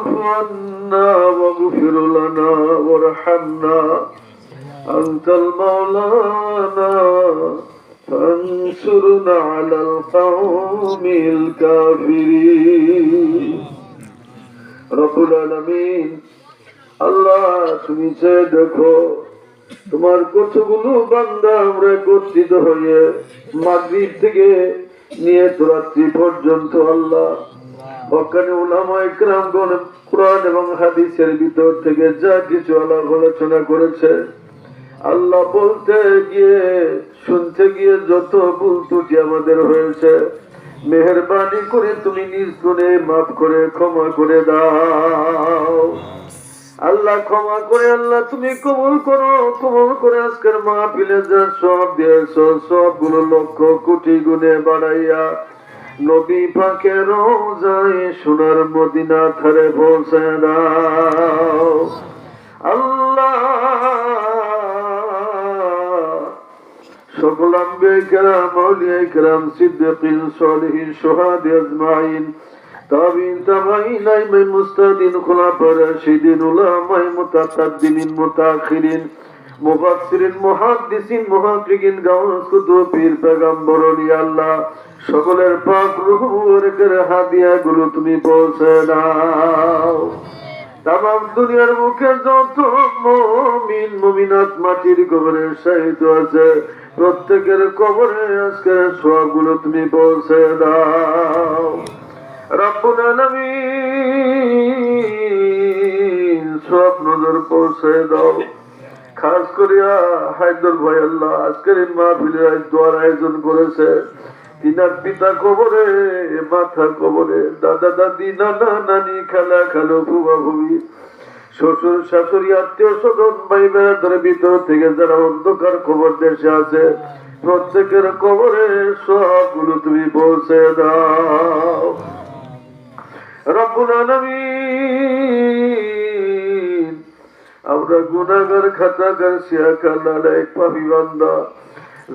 عنا واغفر لنا وارحمنا أنت المولانا فانصرنا على القوم الكافرين رب العالمين আল্লাহ তুমি চেয়ে দেখো তোমার কতগুলো বান্দা আমরা একত্রিত হয়ে মাগরিব থেকে নিয়ে তো রাত্রি পর্যন্ত আল্লাহ ওখানে ওলামা ইকরামগণ কোরআন এবং হাদিসের ভিতর থেকে যা কিছু আলাপ আলোচনা করেছে, আল্লাহ বলতে গিয়ে, শুনতে গিয়ে যত ভুল ত্রুটি আমাদের হয়েছে, মেহরবানি করে তুমি নিজ গুণে মাফ করে ক্ষমা করে দাও। আল্লাহ ক্ষমা করে, আল্লাহ তুমি কবুল করো, কবুল করে আজকের মাহফিলে যা সব দিয়েছ, সবগুলো লক্ষ কোটি গুণে বাড়াইয়া নবী পাকে রোজায় সোনার মদিনা থারে পৌঁছে দাও আল্লাহ। সকল আম্বে কেরাম আউলিয়া কেরাম সিদ্দিকিন, সলিহিন, সোহাদ, আজমাইন, তাবিন, তাবাইন আইমাই মুস্তাদিন মুতাকাদ্দিমিন, মুতাখিরিন মুফাসসিরিন, মুহাদ্দিসিন কুতুব পীর পেগম্বর ওলি আল্লাহ সকলের পাক রূহের হাদিয়া গুলো তুমি পৌঁছে দাও। তাম দুনিয়ার মুখে যত মমিন মাটির কবরে সাহিত্য আছে, প্রত্যেকের কবরে আজকের সবগুলো তুমি পৌঁছে দাও। রব্বুল আলামিন, সব নজর পৌঁছে দাও। খাস করিয়া হায়দর ভাই আল্লাহ আজকের এই মাহফিলের দোয়ার আয়োজন করেছে। তিনার পিতা কবরে, মাথা কবরে, দাদা, দাদি, নানা, নানি, খালা, খালো ফুবা ফুবি শ্বশুর, শাশুড়ি, আত্মীয় স্বজন ভাই বেড়াদের ভিতর থেকে যারা অন্ধকার খবর দেশে আছে, প্রত্যেকের কবরে সবগুলো তুমি পৌঁছে দাও। রব্বুল আলামিন আমরা গুনাহগার খাতাগার শিয়াকাল এক পাপী বান্দা।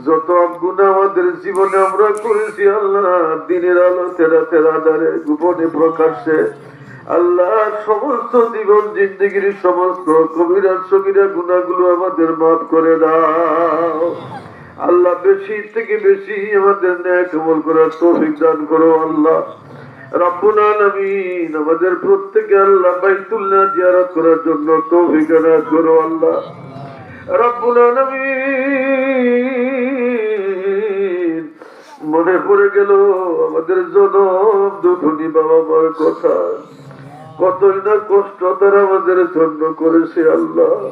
যত গুণা আমাদের জীবনে আমরা করেছি, আল্লাহ দিনের আলো তেরা তেরা দারে গোপনে প্রকাশ্যে আল্লাহ সমস্ত জীবন, জিন্দগির সমস্ত কবিরা সবিরা গুণাগুলো আমাদের মাফ করে দাও। আল্লাহ বেশি থেকে বেশি আমাদের ন্যায় কমল করার তৌফিক দান করো, আল্লাহ। আমাদের প্রত্যেকে আল্লাহ বাইতুল্লাহ জিয়ারত করার জন্য করো আল্লাহ। রব্বুল আলামিন, মনে পড়ে গেল আমাদের জনম দুখনি বাবা মার কথা। কতই না কষ্ট তারা আমাদের জন্য করেছে আল্লাহ।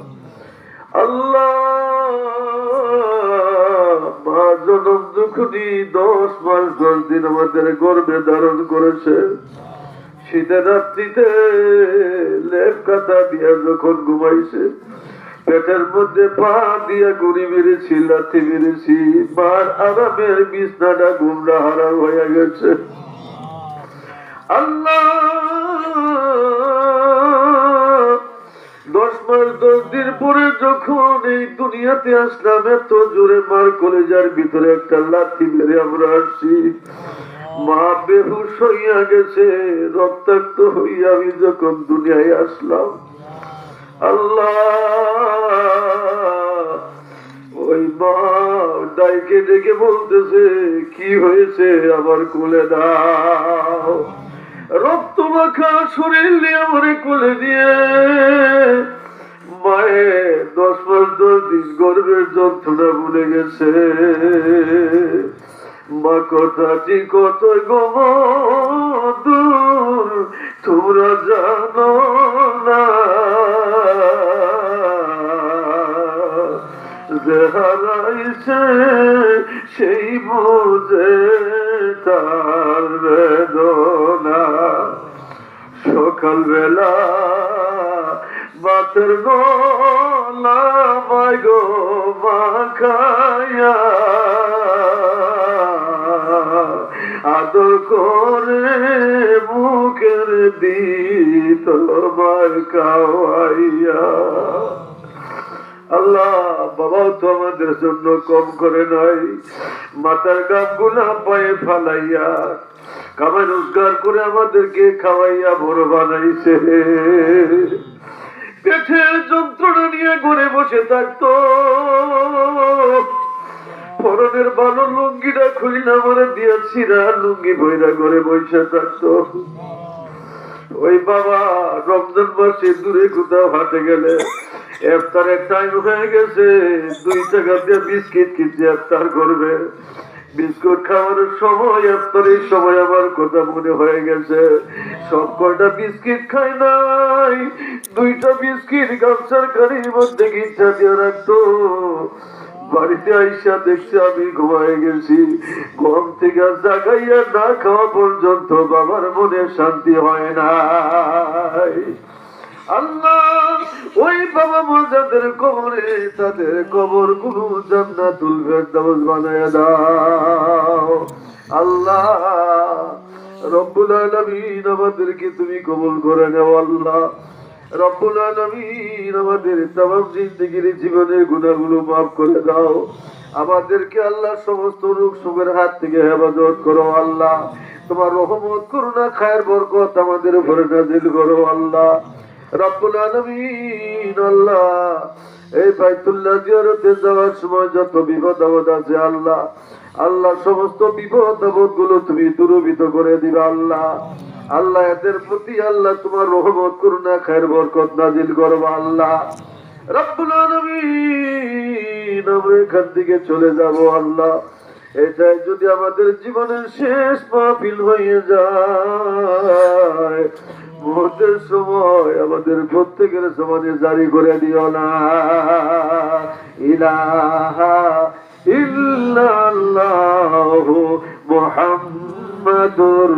আল্লাহ, মা জনম দুখনি দশ মাস দশ দিন আমাদের গর্বে ধারণ করেছে। শীতের রাত্রিতে লেপ কাটা দিয়া যখন ঘুমাইছে, পেটের মধ্যে পা দিয়া গুড়ি মেরেছি, লাথি মেরেছি, মার আরামের বিছনাটা গুমরা হারাম হয়ে গেছে। আল্লাহ! দশ দিন পরে যখন এই দুনিয়াতে আসলাম, এত জোরে মার কলেজার ভিতরে একটা মেরে আমরা আসছি। মা বেহুশ হইয়া গেছে, রক্তাক্ত হইয়া আমি যখন দুনিয়ায় আসলাম, আল্লাহ! ওই মা ডাইকে ডেকে বলতেছে, কি হয়েছে আবার কোলে দাও? রক্ত মাখা শরীর নিয়ে আমারে কোলে দিয়ে মায়ে দশ মাস দশ দিন গর্বের যন্ত্রণা ভুলে গেছে। মা কথাটি কত গমদূর তোমরা জানো না। হারাইছে সেই বোঝে তার বেদনা। সকালবেলা বাতের গলা মাগো মাখায়া আদর করে মুখের দিত মার খাওয়াইয়া। আল্লাহ, বাবাও তো আমাদের জন্য কম করে নাই মাথার গামগুলা পায়ে ফালাইয়া, কামাই রোজগার করে আমাদেরকে খাওয়াইয়া বড় বানাইছে। ঘরে বসে থাকতো। পরনের ভালো লুঙ্গিটা খুলিনা মরে দিয়েছিরা লুঙ্গি বইরা করে বসে থাকতো। ওই বাবা, রমজান মাসে দূরে কোথাও হাটে গেলে এফতারের টাইম হয়ে গেছে, দুই টাকা দিয়ে বিস্কিট কিনতে এফতার করবে। বিস্কুট খাওয়ানোর সময় এফতারের সময় আমার কথা মনে হয়ে গেছে। সব কয়টা বিস্কিট খাই নাই। দুইটা বিস্কিট গামছার কারির মধ্যে গিচ্ছা দিয়ে রাখতো। বাড়িতে আইসা দেখছি আমি ঘুমায় গেছি। ঘুম থেকে জাগাইয়া না খাওয়া পর্যন্ত বাবার মনে শান্তি হয় না আল্লাহ, ওই বাবা মজাদের কবরে, তাদের কবরগুলো জান্নাতুল ফেরদাউস বানায় দাও। আল্লাহ, রব্বুল আলামিন আমাদেরকে তুমি কবুল করে নাও, আল্লাহ। রব্বুল আলামিন আমাদের তামাম জিন্দগির জীবনের গুণাগুলো মাফ করে দাও। আমাদেরকে আল্লাহ সমস্ত রোগ সুখের হাত থেকে হেফাজত করো, আল্লাহ। তোমার রহমত, করুণা, খায়ের বরকত আমাদের উপরে নাজিল করো, আল্লাহ। রব্বুল আলামিন, আল্লাহ। এই বাইতুল্লাহ জিয়ারতে যাওয়ার সময় যত বিপদ আপদ আছে, আল্লাহ। আল্লাহ, সমস্ত বিপদ আপদগুলো তুমি দূরীভূত করে দিবে, আল্লাহ। আল্লাহ, এদের প্রতি আল্লাহ তোমার রহমত, করুণা, খায়ের বরকত নাজিল করব, আল্লাহ। রব্বুল আলামিন আমরা এখান থেকে চলে যাব, আল্লাহ। এটাই যদি আমাদের জীবনের শেষ মাহফিল হয়ে যায় মুহূর্তের সময় আমাদের প্রত্যেকের সমাজে জারি করে দিও না। ইলাহা ইল্লাল্লাহু মুহাম্মাদুর